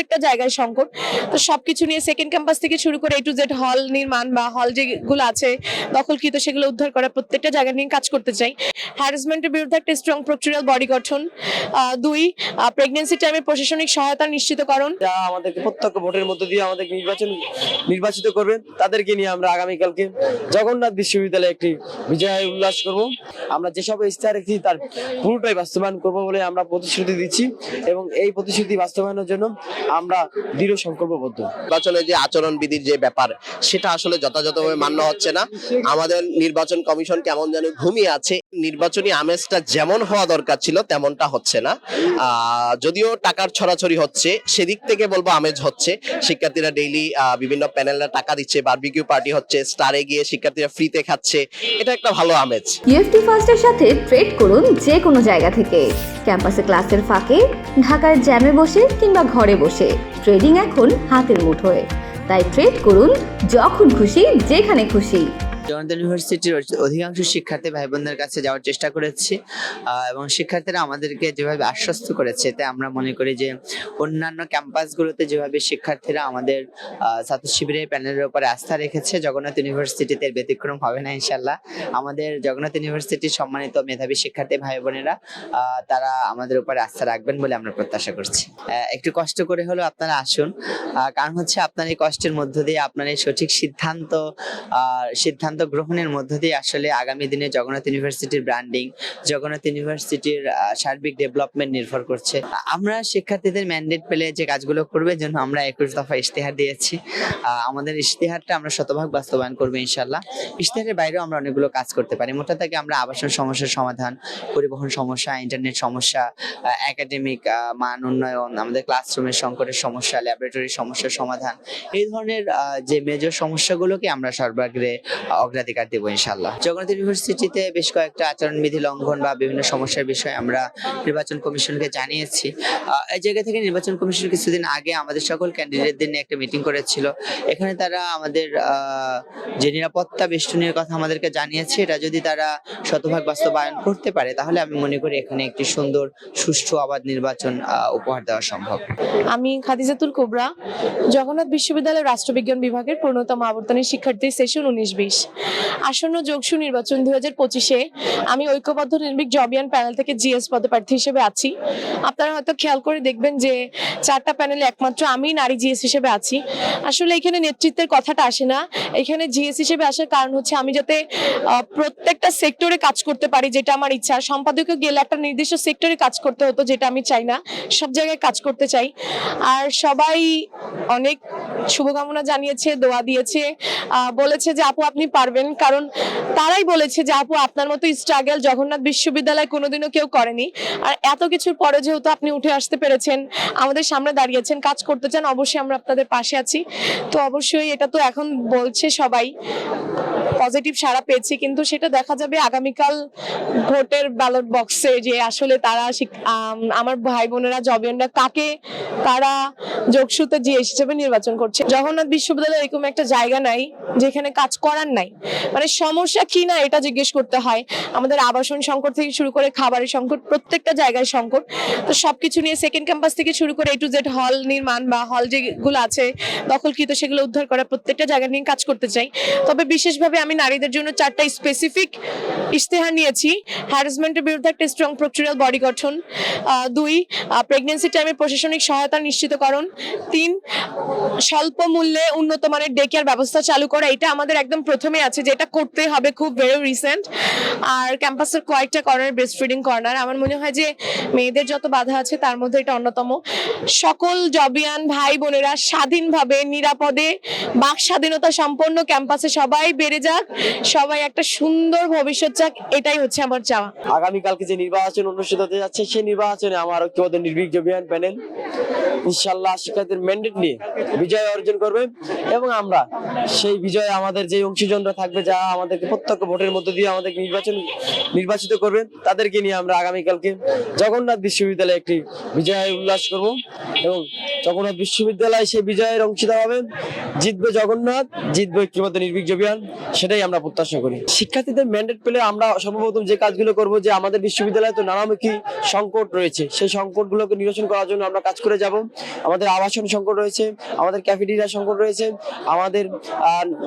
প্রত্যেকটা জায়গায় সংকট। তো সবকিছু নিয়ে সেকেন্ড ক্যাম্পাস থেকে শুরু করে এ টু জেড হল নির্মাণ বা হল যেগুলো আছে, দখলকৃত, সেগুলো উদ্ধার করা প্রত্যেকটা জায়গা নিয়ে কাজ করতে চাই। হ্যারাসমেন্টের বিরুদ্ধে একটা স্ট্রং প্রক্টোরিয়াল বডি গঠন। দুই প্রেগনেন্সি টাইমে প্রশাসনিক সহায়তা নিশ্চিতকরণ। যারা আমাদেরকে প্রত্যক্ষ ভোটের মধ্য দিয়ে আমাদেরকে নির্বাচন, নির্বাচিত করবেন, তাদেরকে নিয়ে আমরা আগামীকালকে জগন্নাথ বিশ্ববিদ্যালয়ে একটি বিজয় উল্লাস করব। আমরা যেসব ইস্তাহার রেখেছি, তার পুরোটাই বাস্তবায়ন করব বলে আমরা প্রতিশ্রুতি দিচ্ছি এবং এই প্রতিশ্রুতি বাস্তবায়নের জন্য আমরা দৃঢ় সংকল্পবদ্ধ। নির্বাচনের যে আচরণ বিধির যে ব্যাপার সেটা আসলে যথাযথভাবে মান্য হচ্ছে না। আমাদের নির্বাচন কমিশন কেমন যেন ঘুমিয়ে আছে। নির্বাচনী আমেজটা যেমন হওয়া দরকার ছিল তেমনটা হচ্ছে না। যদিও টাকার ছড়াছড়ি হচ্ছে সেদিক থেকে বলব আমেজ হচ্ছে। শিক্ষার্থীরা ডেইলি বিভিন্ন প্যানেলরা টাকা দিচ্ছে বারবিকিউ পার্টি হচ্ছে স্টারে গিয়ে শিক্ষার্থীরা ফ্রিতে খাচ্ছে। এটা একটা ভালো আমেজ। ইউএফটি ফার্স্টের সাথে ট্রেড করুন যে কোনো জায়গা থেকে। ক্যাম্পাসে ক্লাসের ফাঁকে, ঢাকার জ্যামে বসে কিংবা ঘরে বসে। ট্রেডিং এখন হাতের মুঠোয়। তাই ট্রেড করুন যখন খুশি, যেখানে খুশি। জগন্নাথ ইউনিভার্সিটির অধিকাংশ শিক্ষার্থী ভাই বোনদের কাছে যাওয়ার চেষ্টা করেছি এবং শিক্ষার্থীরা আমাদেরকে যেভাবে আশ্বস্ত করেছে তাই আমরা মনে করি যে অন্যান্য ক্যাম্পাসগুলোতে যেভাবে শিক্ষার্থীরা আমাদের ছাত্র শিবিরের প্যানেলের উপরে আস্থা রেখেছে জগন্নাথ ইউনিভার্সিটিতে ব্যতিক্রম হবে না ইনশাল্লাহ আমাদের জগন্নাথ ইউনিভার্সিটির সম্মানিত মেধাবী শিক্ষার্থী ভাই বোনেরা তারা আমাদের উপরে আস্থা রাখবেন বলে আমরা প্রত্যাশা করছি। একটু কষ্ট করে হলেও আপনারা আসুন। কারণ হচ্ছে আপনার এই কষ্টের মধ্য দিয়ে আপনার এই সঠিক সিদ্ধান্ত আহ, সিদ্ধান্ত গ্রহণের মধ্য দিয়ে আসলে আগামী দিনে জগন্নাথ ইউনিভার্সিটির ব্র্যান্ডিং জগন্নাথ ইউনিভার্সিটির সার্বিক ডেভেলপমেন্ট নির্ভর করছে। আমরা শিক্ষার্থীদের ম্যান্ডেট পেলে যে কাজগুলো করবে জন্য আমরা একুশ দফা ইশতেহার দিয়েছি। আমাদের ইশতেহারটা আমরা শতভাগ বাস্তবায়ন করব ইনশাল্লাহ। ইশতেহারের বাইরেও আমরা অনেকগুলো কাজ করতে পারি। মোটা থেকে আমরা আবাসন সমস্যার সমাধান, পরিবহন সমস্যা ইন্টারনেট সমস্যা একাডেমিক মান উন্নয়ন, আমাদের ক্লাসরুমের সংকটের সমস্যা ল্যাবরেটরির সমস্যার সমাধান, এই ধরনের যে মেজর সমস্যাগুলোকে আমরা সর্বাগ্রে অগ্রাধিকার দেবো ইনশাল্লাহ জগন্নাথ ইউনিভার্সিটিতে বেশ কয়েকটা আচরণবিধি লঙ্ঘন বা বিভিন্ন সমস্যার বিষয়ে আমরা নির্বাচন কমিশনকে জানিয়েছি। এই জায়গা থেকে নির্বাচন কমিশন কিছুদিন আগে আমাদের সকল ক্যান্ডিডেটদের নিয়ে একটা মিটিং করেছিল। এখানে তারা আমাদের যে নিরাপত্তা বেষ্টনীর কথা আমাদেরকে জানিয়েছে, এটা যদি তারা শতভাগ বাস্তবায়ন করতে পারে, তাহলে আমি মনে করি এখানে একটি সুন্দর, সুষ্ঠু আবাদ নির্বাচন উপহার দেওয়া সম্ভব। আমি খাদিজাতুল কোবরা, জগন্নাথ বিশ্ববিদ্যালয়ের রাষ্ট্রবিজ্ঞান বিভাগের পূর্ণতম আবর্তনের শিক্ষার্থী, সেশন উনিশ বিশ। আসন্ন যোগসু নির্বাচন দুই হাজার পঁচিশে আমি ঐক্যবদ্ধ নির্ভীক জবিয়ান প্যানেল থেকে জিএস পদপ্রার্থী হিসেবে আছি। আপনারা হয়তো খেয়াল করে দেখবেন যে চারটা প্যানেলে একমাত্র আমি নারী জিএস হিসেবে আছি। আসলে এখানে নেতৃত্বের কথাটা আসে না। এখানে জিএস হিসেবে আসার কারণ হচ্ছে আমি যাতে প্রত্যেকটা সেক্টরে কাজ করতে পারি, যেটা আমার ইচ্ছা। সম্পাদকে গেলে একটা নির্দিষ্ট সেক্টরে কাজ করতে হতো, যেটা আমি চাই না। সব জায়গায় কাজ করতে চাই। আর সবাই অনেক শুভকামনা জানিয়েছে, দোয়া দিয়েছে বলেছে যে, আপু, আপনি পারবেন। কারণ তারাই বলেছে যে, আপু, আপনার মতো স্ট্রাগল জগন্নাথ বিশ্ববিদ্যালয় কোনোদিনও কেউ করেনি। আর এত কিছুর পরে যেহেতু আপনি উঠে আসতে পেরেছেন, আমাদের সামনে দাঁড়িয়েছেন, কাজ করতে চান, অবশ্যই আমরা আপনাদের পাশে আছি। তো অবশ্যই এটা তো এখন বলছে সবাই। পজিটিভ সাড়া পেয়েছি, কিন্তু সেটা দেখা যাবে আগামীকাল ভোটের ব্যালট বক্সে যে আসলে তারা আমার ভাই বোনেরা জবিয়নরা কাকে তারা যোগসূতে জিএস হিসেবে নির্বাচন করছে। জগন্নাথ বিশ্ববিদ্যালয়ে এরকম একটা জায়গা নাই, যেখানে কাজ করার নাই। মানে সমস্যা কি না এটা জিজ্ঞেস করতে হয়। আমাদের আবাসন সংকট থেকে শুরু করে খাবারের সংকট, প্রত্যেকটা জায়গায় সংকট। তো সবকিছু নিয়ে সেকেন্ড ক্যাম্পাস থেকে শুরু করে এ টু জেড হল নির্মাণ বা হল যেগুলো আছে, দখলকৃত সেগুলো উদ্ধার করা প্রত্যেকটা জায়গা নিয়ে কাজ করতে চাই। তবে বিশেষভাবে আমি নারীদের জন্য চারটা স্পেসিফিক ইশতেহার নিয়েছি। হ্যারাসমেন্টের বিরুদ্ধে একটা স্ট্রং প্রক্টোরিয়াল বডি গঠন। দুই প্রেগনেন্সি টাইমে প্রশাসনিক সহায়তা নিশ্চিতকরণ। তিন, স্বল্প মূল্যে উন্নত মানের ডে কেয়ার ব্যবস্থা চালু করা। এটা আমাদের একদম প্রথমে আছে, যেটা করতে হবে খুব ভেরি রিসেন্ট আর ক্যাম্পাসের কয়েকটা কর্নার ব্রেস্ট ফিডিং কর্নার আমার মনে হয় যে মেয়েদের যত বাধা আছে, তার মধ্যে এটা অন্যতম। সকল জবিয়ান ভাই বোনেরা স্বাধীনভাবে, নিরাপদে, বাক স্বাধীনতা সম্পন্ন ক্যাম্পাসে সবাই বেড়ে যাক। সবাই একটা সুন্দর ভবিষ্যৎ চাক এটাই হচ্ছে আমার চাওয়া। আগামীকালকে যে নির্বাচন অনুষ্ঠিত হতে যাচ্ছে, সেই নির্বাচনে আমার ঐক্যবদ্ধ নির্ভীক জবিয়ান প্যানেল ইনশাল্লাহ শিক্ষার্থীদের ম্যান্ডেট নিয়ে বিজয় অর্জন করবে। এবং আমরা সেই বিজয়ে আমাদের যে অংশীজনরা থাকবে, যারা আমাদেরকে প্রত্যক্ষ ভোটের মধ্য দিয়ে আমাদেরকে নির্বাচন, নির্বাচিত করবেন তাদেরকে নিয়ে আমরা আগামীকালকে জগন্নাথ বিশ্ববিদ্যালয়ে একটি বিজয় উল্লাস করব। এবং জগন্নাথ বিশ্ববিদ্যালয় সেই বিজয়ের অংশীদার হবেন জিতবে জগন্নাথ, জিতবে ঐক্যবদ্ধ নির্ভীক জবিয়ান সেটাই আমরা প্রত্যাশা করি। শিক্ষার্থীদের ম্যান্ডেট পেলে আমরা সর্বপ্রথম যে কাজগুলো করব যে আমাদের বিশ্ববিদ্যালয়ে তো নানামুখী সংকট রয়েছে সেই সংকটগুলোকে নিরসন করার জন্য আমরা কাজ করে যাব। আমাদের আবাসন সংকট রয়েছে আমাদের ক্যাফেটেরিয়া সংকট রয়েছে আমাদের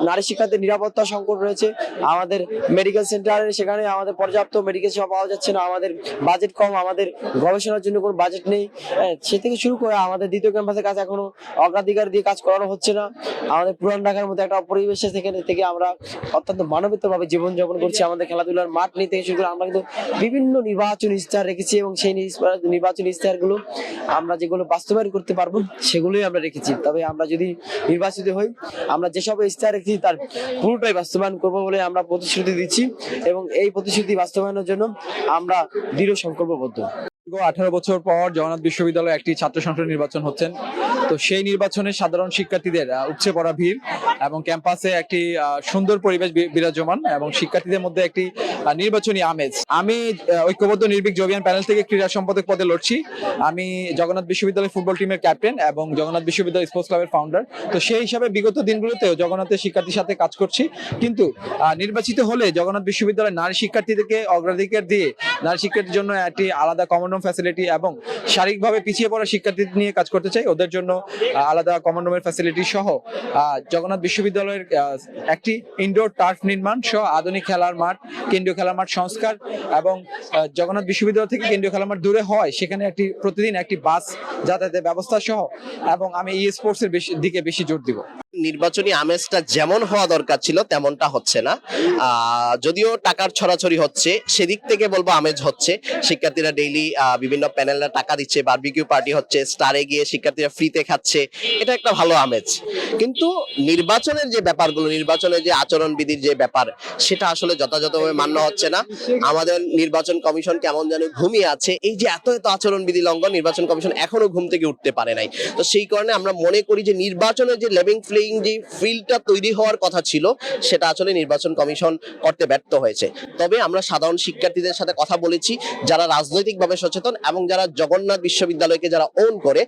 নারী শিক্ষার্থীর নিরাপত্তা সংকট রয়েছে আমাদের মেডিকেল সেন্টারে সেখানে আমাদের পর্যাপ্ত মেডিকেল সেবা পাওয়া যাচ্ছে না আমাদের বাজেট কম আমাদের গবেষণার জন্য কোনো বাজেট নেই। হ্যাঁ, সে থেকে শুরু করে আমাদের দ্বিতীয় ক্যাম্পাসের কাজ এখনও অগ্রাধিকার দিয়ে কাজ করানো হচ্ছে না। আমাদের পুরান ঢাকার মধ্যে একটা পরিবেশে থেকে থেকে আমরা অত্যন্ত মানবিত ভাবে জীবনযাপন করছি আমাদের খেলাধুলার মাঠ নিয়ে থেকে শুরু করে আমরা কিন্তু বিভিন্ন নির্বাচন ইস্তাহার রেখেছি এবং সেই নির্বা- নির্বাচন ইস্তাহারগুলো আমরা যেগুলো বাস্তবায়ন করতে পারব, সেগুলোই আমরা রেখেছি। তবে আমরা যদি নির্বাচিত হই, আমরা যেসব ইস্তাহার রেখেছি তার পুরোটাই বাস্তবায়ন করব বলে আমরা প্রতিশ্রুতি দিচ্ছি এবং এই প্রতিশ্রুতি বাস্তবায়নের জন্য আমরা দৃঢ় সংকল্পবদ্ধ। আঠারো বছর পর জগন্নাথ বিশ্ববিদ্যালয়ে একটি ছাত্র সংসদ নির্বাচন হচ্ছেন। তো সেই নির্বাচনে সাধারণ শিক্ষার্থীদের উপচে পড়া ভিড় এবং ক্যাম্পাসে একটি সুন্দর পরিবেশ বিরাজমান এবং শিক্ষার্থীদের মধ্যে একটি নির্বাচনী আমেজ। আমি ঐক্যবদ্ধ, নির্ভীক জবিয়ান প্যানেল থেকে ক্রীড়া সম্পাদক পদে লড়ছি। আমি জগন্নাথ বিশ্ববিদ্যালয় ফুটবল টিমের ক্যাপ্টেন এবং জগন্নাথ বিশ্ববিদ্যালয় স্পোর্টস ক্লাবের ফাউন্ডার। তো সেই হিসাবে বিগত দিনগুলোতেও জগন্নাথের শিক্ষার্থীর সাথে কাজ করছি। কিন্তু নির্বাচিত হলে জগন্নাথ বিশ্ববিদ্যালয়ের নারী শিক্ষার্থীদেরকে অগ্রাধিকার দিয়ে নারী শিক্ষার্থীর জন্য একটি আলাদা কমন রুম ফ্যাসিলিটি এবং শারীরিকভাবে পিছিয়ে পড়া শিক্ষার্থী নিয়ে কাজ করতে চাই। ওদের জন্য আলাদা কমন রুমের ফ্যাসিলিটি সহ জগন্নাথ বিশ্ববিদ্যালয়ের একটি ইনডোর টার্ফ নির্মাণ সহ আধুনিক খেলার মাঠ, কেন্দ্রীয় খেলার মাঠ সংস্কার এবং জগন্নাথ বিশ্ববিদ্যালয় থেকে কেন্দ্রীয় খেলার মাঠ দূরে হয়, সেখানে একটি, প্রতিদিন একটি বাস যাতায়াতের ব্যবস্থা সহ এবং আমি ই স্পোর্টস এর বেশি- দিকে বেশি জোর দিব। নির্বাচনী আমেজটা যেমন হওয়া দরকার ছিল, তেমনটা হচ্ছে না। যদিও টাকার ছড়াছড়ি হচ্ছে, সেদিক থেকে বলব আমেজ হচ্ছে। শিক্ষার্থীরা ডেইলি বিভিন্ন প্যানেলরা টাকা দিচ্ছে বারবিকিউ পার্টি হচ্ছে স্টারে গিয়ে শিক্ষার্থীরা ফ্রিতে খাচ্ছে, এটা একটা ভালো আমেজ। কিন্তু নির্বাচনের যে ব্যাপারগুলো, নির্বাচনের যে আচরণবিধির যে ব্যাপার, সেটা আসলে যথাযথভাবে মান্য হচ্ছে না। আমাদের নির্বাচন কমিশন কেমন যেন ঘুমিয়ে আছে। এই যে এত এত আচরণবিধি লঙ্ঘন, নির্বাচন কমিশন এখনও ঘুম থেকে উঠতে পারে নাই। তো সেই কারণে আমরা মনে করি যে নির্বাচনের যে লেভিং ফ্লেইং, যে ফিল্ডটা তৈরি হওয়ার কথা ছিল, সেটা আসলে নির্বাচন কমিশন করতে ব্যর্থ হয়েছে। তবে আমরা সাধারণ শিক্ষার্থীদের সাথে কথা বলেছি, যারা রাজনৈতিকভাবে সচেতন এবং যারা জগন্নাথ বিশ্ববিদ্যালয়কে যারা ওন করে,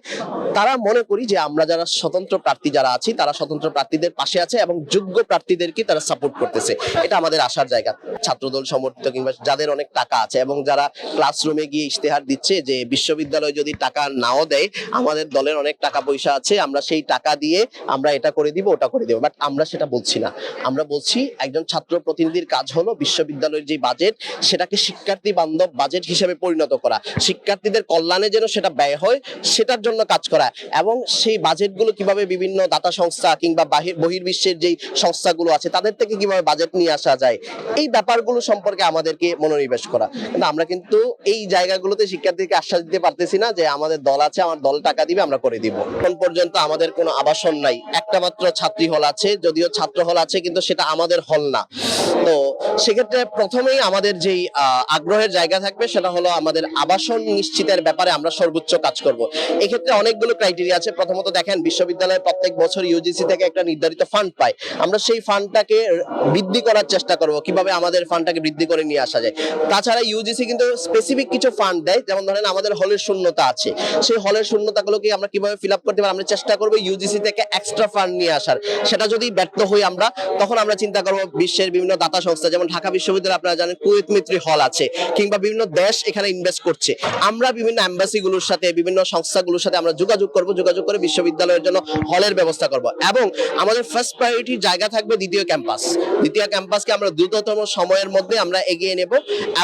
তারা মনে করি যে আমরা যারা স্বতন্ত্র প্রার্থী যারা আছি, তারা স্বতন্ত্র প্রার্থীদের পাশে আছে এবং যোগ্য প্রার্থীদেরকে তারা সাপোর্ট করতেছে। এটা আমাদের আসার জায়গা। ছাত্রদল সমর্থিত কিংবা যাদের অনেক টাকা আছে এবং যারা ক্লাসরুমে গিয়ে ইশতেহার দিচ্ছে যে বিশ্ববিদ্যালয় যদি টাকা নাও দেয়, আমাদের দলের অনেক টাকা পয়সা আছে, আমরা সেই টাকা দিয়ে আমরা এটা করে দিব, ওটা করে দিব। বাট আমরা সেটা বলছি না। আমরা বলছি একজন ছাত্র প্রতিনিধির কাজ হলো বিশ্ববিদ্যালয়ের যে বাজেট সেটাকে শিক্ষার্থী বান্ধব বাজেট হিসেবে পরিণত করা। শিক্ষার্থীদের কল্যাণে যেন সেটা ব্যয় হয়, সেটার জন্য কাজ করা। এবং সেই বাজেটগুলো কীভাবে বিভিন্ন দাতা সংস্থা কিংবা বাহির বহির্বিশ্বের যেই সংস্থাগুলো আছে, তাদের থেকে কীভাবে বাজেট নিয়ে আসা যায়, এই ব্যাপারগুলো সম্পর্কে আমাদেরকে মনোনিবেশ করা। কিন্তু আমরা কিন্তু এই জায়গাগুলোতে শিক্ষার্থীকে আশ্বাস দিতে পারতেছি না যে, আমাদের দল আছে, আমার দল টাকা দিবে, আমরা করে দিব। এখন পর্যন্ত আমাদের কোনো আবাসন নাই। একটা মাত্র ছাত্রী হল আছে, যদিও ছাত্র হল আছে, কিন্তু সেটা আমাদের হল না। তো সেক্ষেত্রে প্রথমেই আমাদের যেই আগ্রহের জায়গা থাকবে, সেটা হলো আমাদের আবাসন নিশ্চিতের ব্যাপারে আমরা সর্বোচ্চ কাজ করব। এক্ষেত্রে অনেকগুলো ক্রাইটেরিয়া আছে। প্রথমত দেখেন বিশ্ববিদ্যালয় প্রত্যেক বছর ইউজিসি থেকে একটা নির্ধারিত ফান্ড পায়। আমরা সেই ফান্ডটাকে বৃদ্ধি করার চেষ্টা করব, কীভাবে আমাদের ফান্ডটাকে বৃদ্ধি করে নিয়ে আসা যায়। তাছাড়া ইউজিসি কিন্তু স্পেসিফিক কিছু ফান্ড দেয়, যেমন ধরেন আমাদের হলের শূন্যতা আছে। সেই হলের শূন্যতাগুলোকে আমরা কীভাবে ফিল আপ করতে পারি, আমরা চেষ্টা করব ইউজিসি থেকে এক্সট্রা ফান্ড নিয়ে আসার। সেটা যদি ব্যর্থ হই আমরা, তখন আমরা চিন্তা করব বিশ্বের বিভিন্ন দাতা সংস্থা, যেমন ঢাকা বিশ্ববিদ্যালয় আপনারা জানেন কুয়েত মিত্রি হল আছে, কিংবা বিভিন্ন দেশ এখানে ইনভেস্ট করছে। আমরা বিভিন্ন এম্বাসি গুলোর সাথে, বিভিন্ন সংস্থাগুলোর সাথে আমরা যোগাযোগ করব, যোগাযোগ করে বিশ্ববিদ্যালয়ের জন্য হলের ব্যবস্থা করব। এবং আমাদের ফার্স্ট প্রায়োরিটির জায়গা থাকবে দ্বিতীয় ক্যাম্পাস দ্বিতীয় ক্যাম্পাসকে আমরা দ্রুততম সময়ের মধ্যে আমরা এগিয়ে নেব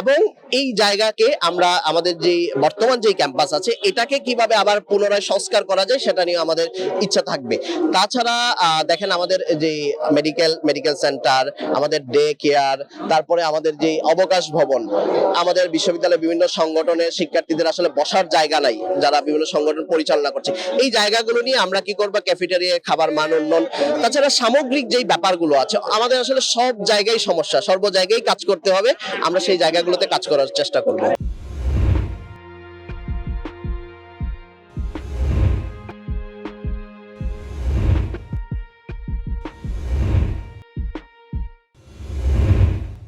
এবং এই জায়গাকে আমরা আমাদের যে বর্তমান যে ক্যাম্পাস আছে, এটাকে কীভাবে আবার পুনরায় সংস্কার করা যায় সেটা নিয়ে আমাদের ইচ্ছা থাকবে। তাছাড়া দেখেন আমাদের যে মেডিকেল মেডিকেল সেন্টার আমাদের ডে কেয়ার তারপরে আমাদের যে অবকাশ ভবন, আমাদের বিশ্ববিদ্যালয়ের বিভিন্ন সংগঠনের শিক্ষার্থীদের আসলে বসার জায়গা নাই, যারা বিভিন্ন সংগঠন পরিচালনা করছে। এই জায়গাগুলো নিয়ে আমরা কি করব? ক্যাফেটেরিয়া খাবার মান উন্নয়ন। তাছাড়া সামগ্রিক যেই ব্যাপারগুলো আছে, আমাদের আসলে সব জায়গায় সমস্যা, সর্ব জায়গায় কাজ করতে হবে। আমরা সেই জায়গাগুলোতে কাজ করার চেষ্টা করব।